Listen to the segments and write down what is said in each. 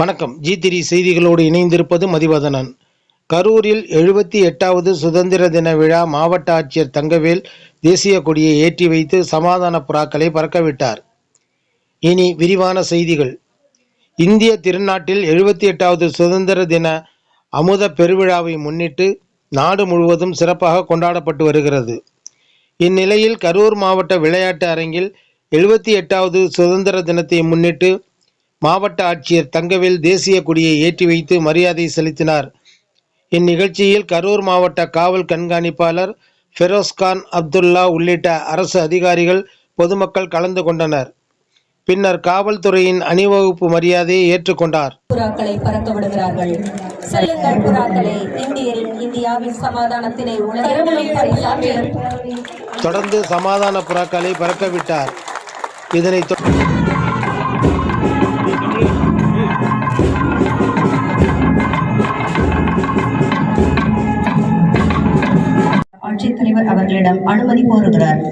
வணக்கம். ஜி திரி செய்திகளோடு இணைந்திருப்பது மதிவதனன். கரூரில் எழுபத்தி எட்டாவது சுதந்திர தின விழா மாவட்ட ஆட்சியர் தங்கவேல் தேசிய கொடியை ஏற்றி வைத்து சமாதான புறாக்களை பறக்கவிட்டார். இனி விரிவான செய்திகள். இந்திய திருநாட்டில் எழுபத்தி எட்டாவது சுதந்திர தின அமுத பெருவிழாவை முன்னிட்டு நாடு முழுவதும் சிறப்பாக கொண்டாடப்பட்டு வருகிறது. இந்நிலையில் கரூர் மாவட்ட விளையாட்டு அரங்கில் எழுபத்தி எட்டாவது சுதந்திர தினத்தை முன்னிட்டு மாவட்ட ஆட்சியர் தங்கவேல் தேசிய கொடியை ஏற்றி வைத்து மரியாதை செலுத்தினார். இந்நிகழ்ச்சியில் கரூர் மாவட்ட காவல் கண்காணிப்பாளர் ஃபெரோஸ்கான் அப்துல்லா உள்ளிட்ட அரசு அதிகாரிகள் பொதுமக்கள் கலந்து கொண்டனர். பின்னர் காவல்துறையின் அணிவகுப்பு மரியாதையை ஏற்றுக்கொண்டார். புறாக்களை பறக்க விடுகிறார்கள். செல்லுங்கள் புறாக்களே. இந்தியில் இந்தியாவின் சமாதானத்தினை தொடர்ந்து சமாதான புறாக்களை பறக்கவிட்டார் இதனைத் தொ- தலைவர் அவர்களிடம் அனுமதி கோருகிறார்.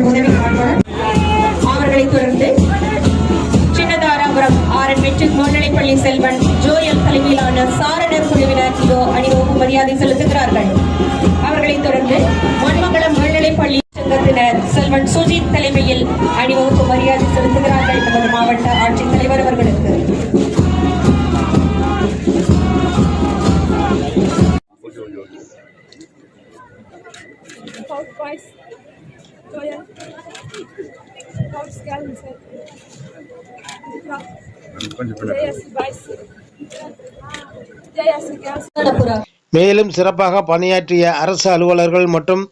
ஆயுதப்படை உதவி ஆய்வாளர் அவர்களைத் தொடர்ந்து சின்னதாராபுரம் ஆர் என் மெட்ரிக் மேல்நிலைப்பள்ளி செல்வன் ஜோயல் தலைமையிலான சாரணர் குழுவினர் இதோ அணிவகுப்பு மரியாதை செலுத்துகிறார்கள். அவர்களைத் தொடர்ந்து மண்மங்கலம் மேல்நிலைப்பள்ளி சங்கத்தினர் செல்வன் சுஜித் தலைமையில் அணிவகுப்பு மரியாதை செலுத்துகிறார்கள் நமது மாவட்ட ஆட்சித்தலைவர் அவர்களுக்கு. Paul Price, மேலும் சிறப்பாக பணியாற்றிய அரசு அலுவலர்கள் மற்றும்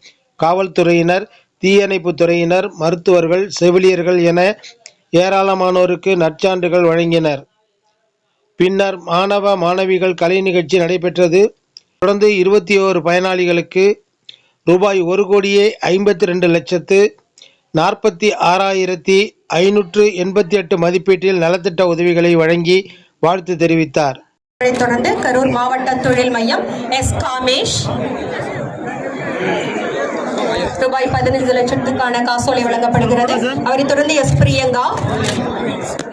காவல்துறையினர் தீயணைப்பு துறையினர் மருத்துவர்கள் செவிலியர்கள் என ஏராளமானோருக்கு நற்சான்றுகள் வழங்கினர். பின்னர் மாணவ மாணவிகள் கலை நிகழ்ச்சி நடைபெற்றது. தொடர்ந்து இருபத்தி ஓரு பயனாளிகளுக்கு ரூபாய் ஒரு கோடியே ஐம்பத்தி ரெண்டு லட்சத்து நாற்பத்தி ஆறாயிரத்தி ஐநூற்று எண்பத்தி எட்டு மதிப்பீட்டில் நலத்திட்ட உதவிகளை வழங்கி வாழ்த்து தெரிவித்தார். தொடர்ந்து கரூர் மாவட்ட தொழில் மையம் எஸ் காமேஷ். ரூபாய் பதினைந்து லட்சத்துக்கான காசோலை வழங்கப்படுகிறது. அவரைத் தொடர்ந்து எஸ் பிரியங்கா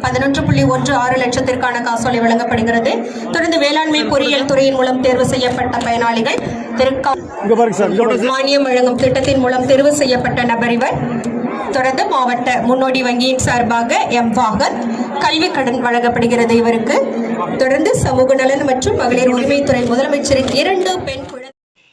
பதினொன்று புள்ளி ஒன்று ஆறு லட்சத்திற்கான காசோலை வழங்கப்படுகிறது. தொடர்ந்து வேளாண்மை பொறியியல் துறையின் மூலம் தேர்வு செய்யப்பட்ட பயனாளிகள் மானியம் வழங்கும் திட்டத்தின் மூலம் தேர்வு செய்யப்பட்ட நபர் இவர். தொடர்ந்து மாவட்ட முன்னோடி வங்கியின் சார்பாக எம் வாகத் கல்வி கடன் வழங்கப்படுகிறது இவருக்கு. தொடர்ந்து சமூக நலன் மற்றும் மகளிர் உரிமைத்துறை முதலமைச்சரின் இரண்டு பெண் குழந்தை